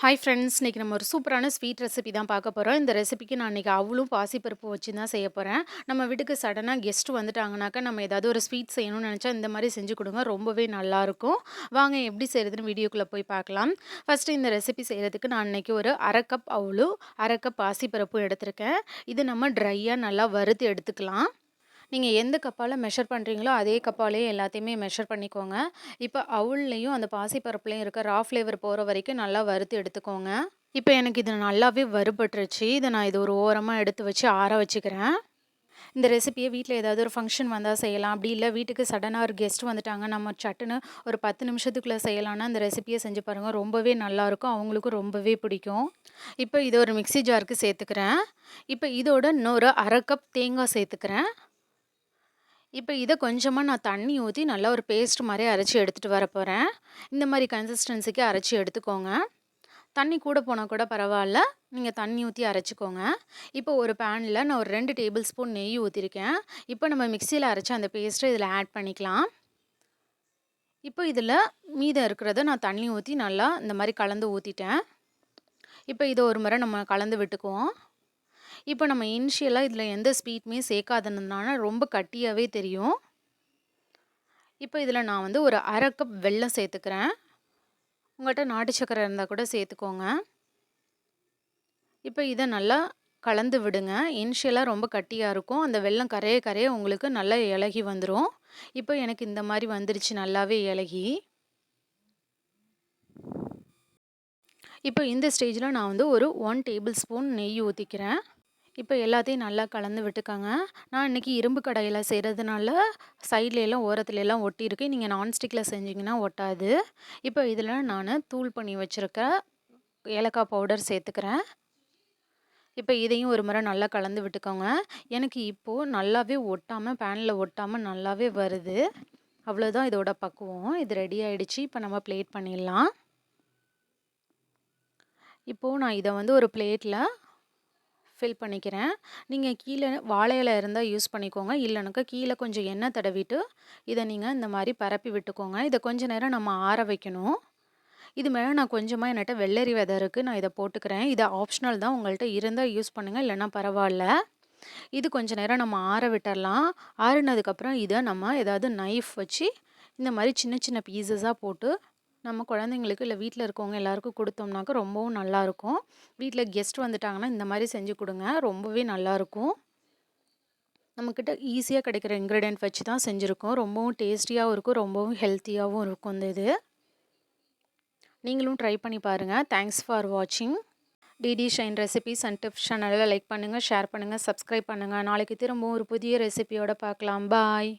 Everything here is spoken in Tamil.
ஹாய் ஃப்ரெண்ட்ஸ் இன்றைக்கி நம்ம ஒரு சூப்பரான ஸ்வீட் ரெசிபி தான் பார்க்க போகிறோம் இந்த ரெசிபிக்கு நான் இன்றைக்கி அவ்வளவும் பாசிப்பருப்பு வச்சு தான் செய்ய போகிறேன் நம்ம வீட்டுக்கு சடனாக கெஸ்ட் வந்துட்டாங்கனாக்கா நம்ம ஏதாவது ஒரு ஸ்வீட் செய்யணும்னு நினச்சா இந்த மாதிரி செஞ்சு கொடுங்க ரொம்பவே நல்லாயிருக்கும் வாங்க எப்படி செய்கிறதுன்னு வீடியோக்குள்ளே போய் பார்க்கலாம். ஃபஸ்ட்டு இந்த ரெசிபி செய்கிறதுக்கு நான் இன்றைக்கி ஒரு அரை கப் அவ்வளோ அரை கப் பாசிப்பருப்பும் எடுத்திருக்கேன். இது நம்ம ட்ரையாக நல்லா வறுத்து எடுத்துக்கலாம். நீங்கள் எந்த கப்பால் மெஷர் பண்ணுறீங்களோ அதே கப்பாலே எல்லாத்தையுமே மெஷர் பண்ணிக்கோங்க. இப்போ அவுள்லேயும் அந்த பாசிப்பருப்புலையும் இருக்க ரா ஃப்ளேவர் போகிற வரைக்கும் நல்லா வறுத்து எடுத்துக்கோங்க. இப்போ எனக்கு இது நல்லாவே வறுபட்டுருச்சு. இதை நான் இது ஒரு ஓரமாக எடுத்து வச்சு ஆற வச்சுக்கிறேன். இந்த ரெசிபியை வீட்டில் ஏதாவது ஒரு ஃபங்க்ஷன் வந்தால் செய்யலாம். அப்படி இல்லை வீட்டுக்கு சடனாக ஒரு கெஸ்ட் வந்துட்டாங்க நம்ம சட்டுன்னு ஒரு பத்து நிமிஷத்துக்குள்ளே செய்யலான்னா அந்த ரெசிபியை செஞ்சு பாருங்கள் ரொம்பவே நல்லாயிருக்கும் அவங்களுக்கும் ரொம்பவே பிடிக்கும். இப்போ இதை ஒரு மிக்சி ஜாருக்கு சேர்த்துக்கிறேன். இப்போ இதோட இன்னொரு அரை கப் தேங்காய் சேர்த்துக்கிறேன். இப்போ இதை கொஞ்சமாக நான் தண்ணி ஊற்றி நல்லா ஒரு பேஸ்ட் மாதிரி அரைச்சி எடுத்துகிட்டு வர போகிறேன் இந்த மாதிரி கன்சிஸ்டன்சிக்கு அரைச்சி எடுத்துக்கோங்க. தண்ணி கூட போனால் கூட பரவாயில்ல. நீங்கள் தண்ணி ஊற்றி அரைச்சிக்கோங்க. இப்போ ஒரு பேனில் நான் ஒரு ரெண்டு டேபிள் ஸ்பூன் நெய் ஊற்றிருக்கேன் இப்போ நம்ம மிக்சியில் அரைச்சி அந்த பேஸ்ட்டை இதில் ஆட் பண்ணிக்கலாம். இப்போ இதில் மீதம் இருக்கிறத நான் தண்ணி ஊற்றி நல்லா இந்த மாதிரி கலந்து ஊற்றிட்டேன் இப்போ இதை ஒரு முறை நம்ம கலந்து விட்டுக்குவோம். இப்போ நம்ம இனிஷியலாக இதில் எந்த ஸ்வீட்டுமே சேர்க்காததுனால ரொம்ப கட்டியாகவே தெரியும். இப்போ இதில் நான் வந்து ஒரு அரை கப் வெல்லம் சேர்த்துக்கிறேன். உங்கள்கிட்ட நாட்டு சக்கரை இருந்தால் கூட சேர்த்துக்கோங்க. இப்போ இதை நல்லா கலந்து விடுங்க. இனிஷியலாக ரொம்ப கட்டியாக இருக்கும். அந்த வெள்ளம் கரைய கரைய உங்களுக்கு நல்லா இலகி வந்துடும் இப்போ எனக்கு இந்த மாதிரி வந்துருச்சு நல்லாவே இலகி. இப்போ இந்த ஸ்டேஜில் நான் வந்து ஒரு ஒன் டேபிள் ஸ்பூன் நெய் ஊற்றிக்கிறேன் இப்போ எல்லாத்தையும் நல்லா கலந்து விட்டுக்கோங்க. நான் இன்றைக்கி இரும்பு கடையில் செய்கிறதுனால சைட்ல எல்லாம் ஓரத்துல ஒட்டியிருக்கு. நீங்கள் நான்ஸ்டிக்கில் செஞ்சிங்கன்னா ஒட்டாது. இப்போ இதில் நான் தூள் பண்ணி வச்சுருக்க ஏலக்காய் பவுடர் சேர்த்துக்கிறேன். இப்போ இதையும் ஒரு முறை நல்லா கலந்து விட்டுக்கோங்க. எனக்கு இப்போது நல்லாவே ஒட்டாமல் பேனில் ஒட்டாமல் நல்லாவே வருது. அவ்வளோதான் இதோட பக்குவம். இது ரெடி ஆகிடுச்சு இப்போ நம்ம பிளேட் பண்ணிடலாம். இப்போது நான் இதை வந்து ஒரு பிளேட்டில் ஃபில் பண்ணிக்கிறேன். நீங்கள் கீழே வாழையில இருந்தால் யூஸ் பண்ணிக்கோங்க. இல்லைனாக்கா கீழே கொஞ்சம் எண்ணெய் தடவிட்டு இதை நீங்கள் இந்த மாதிரி பரப்பி விட்டுக்கோங்க. இதை கொஞ்சம் நேரம் நம்ம ஆற வைக்கணும். இது மேலே நான் கொஞ்சமாக என்கிட்ட வெள்ளரி விதை இருக்குது நான் இதை போட்டுக்கிறேன். இது ஆப்ஷனல் தான். உங்கள்கிட்ட இருந்தால் யூஸ் பண்ணுங்கள் இல்லைன்னா பரவாயில்ல. இது கொஞ்சம் நேரம் நம்ம ஆற விட்டுடலாம் ஆறினதுக்கப்புறம் இதை நம்ம ஏதாவது நைஃப் வச்சு இந்த மாதிரி சின்ன சின்ன பீசஸாக போட்டு நம்ம குழந்தைங்களுக்கு இல்லை வீட்டில் இருக்கவங்க எல்லாருக்கும் கொடுத்தோம்னாக்கா ரொம்பவும் நல்லாயிருக்கும் வீட்டில் கெஸ்ட் வந்துட்டாங்கன்னா இந்த மாதிரி செஞ்சு கொடுங்க. ரொம்பவே நல்லாயிருக்கும் நம்மக்கிட்ட ஈஸியாக கிடைக்கிற இன்க்ரீடியன்ட் வச்சு தான் செஞ்சுருக்கோம். ரொம்பவும் டேஸ்டியாகவும் இருக்கும். ரொம்பவும் ஹெல்த்தியாகவும் இருக்கும் இந்த இது. நீங்களும் ட்ரை பண்ணி பாருங்கள் தேங்க்ஸ் ஃபார் வாட்சிங் DD shine recipes and tips சேனலில் லைக் பண்ணுங்கள் ஷேர் பண்ணுங்கள் சப்ஸ்கிரைப் பண்ணுங்கள் நாளைக்கு திரும்பவும் ஒரு புதிய ரெசிபியோடு பார்க்கலாம். பாய்